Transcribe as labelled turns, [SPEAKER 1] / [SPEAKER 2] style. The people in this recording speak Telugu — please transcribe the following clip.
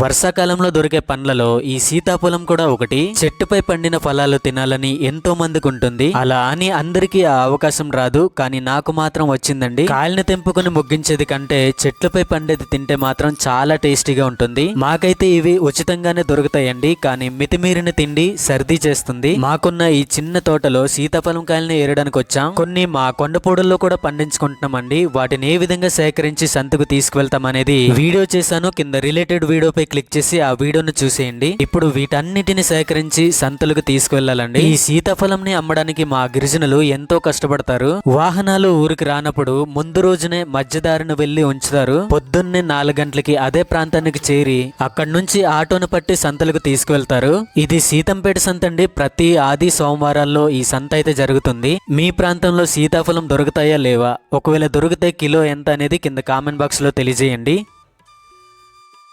[SPEAKER 1] వర్షాకాలంలో దొరికే పండ్లలో ఈ సీతాఫలం కూడా ఒకటి. చెట్టుపై పండిన ఫలాలు తినాలని ఎంతో మందికి ఉంటుంది అలా అని అందరికీ ఆ అవకాశం రాదు. కానీ నాకు మాత్రం వచ్చిందండి. కాయల్ని తెంపుకొని ముగ్గించేది కంటే చెట్లపై పండేది తింటే మాత్రం చాలా టేస్టీగా ఉంటుంది. మాకైతే ఇవి ఉచితంగానే దొరుకుతాయండి. కానీ మితిమీరిన తిండి సర్ది చేస్తుంది. మాకున్న ఈ చిన్న తోటలో సీతాఫలం కాయల్ని ఏరడానికి వచ్చాం. కొన్ని మా కొండపూడల్లో కూడా పండించుకుంటున్నామండి. వాటిని ఏ విధంగా సేకరించి సంతకు తీసుకువెళ్తాం అనేది వీడియో చేశాను. కింద రిలేటెడ్ వీడియోపై క్లిక్ చేసి ఆ వీడియోను చూసేయండి. ఇప్పుడు వీటన్నిటిని సేకరించి సంతలకు తీసుకువెళ్ళాలండి. ఈ సీతాఫలంని అమ్మడానికి మా గిరిజనులు ఎంతో కష్టపడతారు. వాహనాలు ఊరికి రానప్పుడు ముందు రోజునే మధ్యదారిన వెళ్ళి ఉంచుతారు. పొద్దున్నే నాలుగు గంటలకి అదే ప్రాంతానికి చేరి అక్కడి నుంచి ఆటోను పట్టి సంతలకు తీసుకువెళ్తారు. ఇది సీతంపేట సంత అండి. ప్రతి ఆది సోమవారాల్లో ఈ సంత అయితే జరుగుతుంది. మీ ప్రాంతంలో సీతాఫలం దొరుకుతాయా లేవా? ఒకవేళ దొరికితే కిలో ఎంత అనేది కింద కామెంట్ బాక్స్లో తెలియజేయండి.